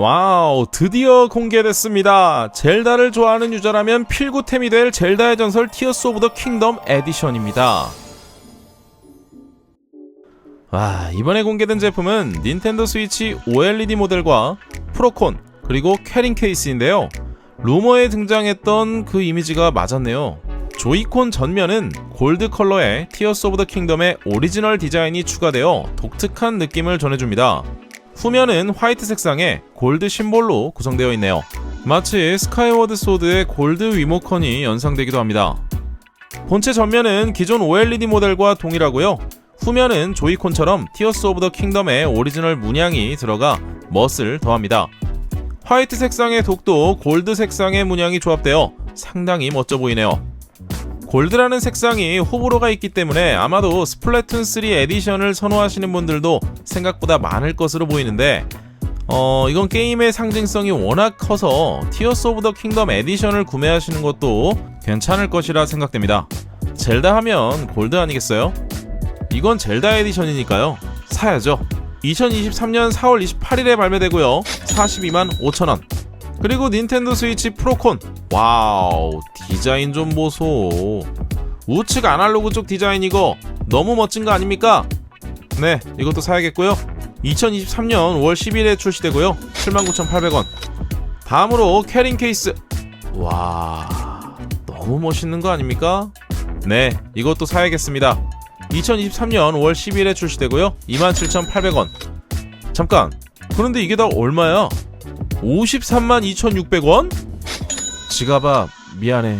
와우, 드디어 공개됐습니다. 젤다를 좋아하는 유저라면 필구템이 될 젤다의 전설 티어스 오브 더 킹덤 에디션입니다. 와, 이번에 공개된 제품은 닌텐도 스위치 OLED 모델과 프로콘, 그리고 캐링 케이스인데요. 루머에 등장했던 그 이미지가 맞았네요. 조이콘 전면은 골드 컬러의 티어스 오브 더 킹덤의 오리지널 디자인이 추가되어 독특한 느낌을 전해줍니다. 후면은 화이트 색상의 골드 심볼로 구성되어 있네요. 마치 스카이워드 소드의 골드 위모컨이 연상되기도 합니다. 본체 전면은 기존 OLED 모델과 동일하고요. 후면은 조이콘처럼 티어스 오브 더 킹덤의 오리지널 문양이 들어가 멋을 더합니다. 화이트 색상의 독도 골드 색상의 문양이 조합되어 상당히 멋져 보이네요. 골드라는 색상이 호불호가 있기 때문에 아마도 스플래툰 3 에디션을 선호하시는 분들도 생각보다 많을 것으로 보이는데 어 이건 게임의 상징성이 워낙 커서 티어스 오브 더 킹덤 에디션을 구매하시는 것도 괜찮을 것이라 생각됩니다. 젤다 하면 골드 아니겠어요? 이건 젤다 에디션이니까요. 사야죠. 2023년 4월 28일에 발매되고요. 42만 5천원. 그리고 닌텐도 스위치 프로콘. 와우, 디자인 좀 보소. 우측 아날로그 쪽 디자인이고 너무 멋진 거 아닙니까? 네, 이것도 사야겠고요. 2023년 5월 10일에 출시되고요. 79,800원. 다음으로 캐링 케이스. 와, 너무 멋있는 거 아닙니까? 네, 이것도 사야겠습니다. 2023년 5월 10일에 출시되고요. 27,800원. 잠깐. 그런데 이게 다 얼마야? 53만 2,600원? 지갑아, 미안해.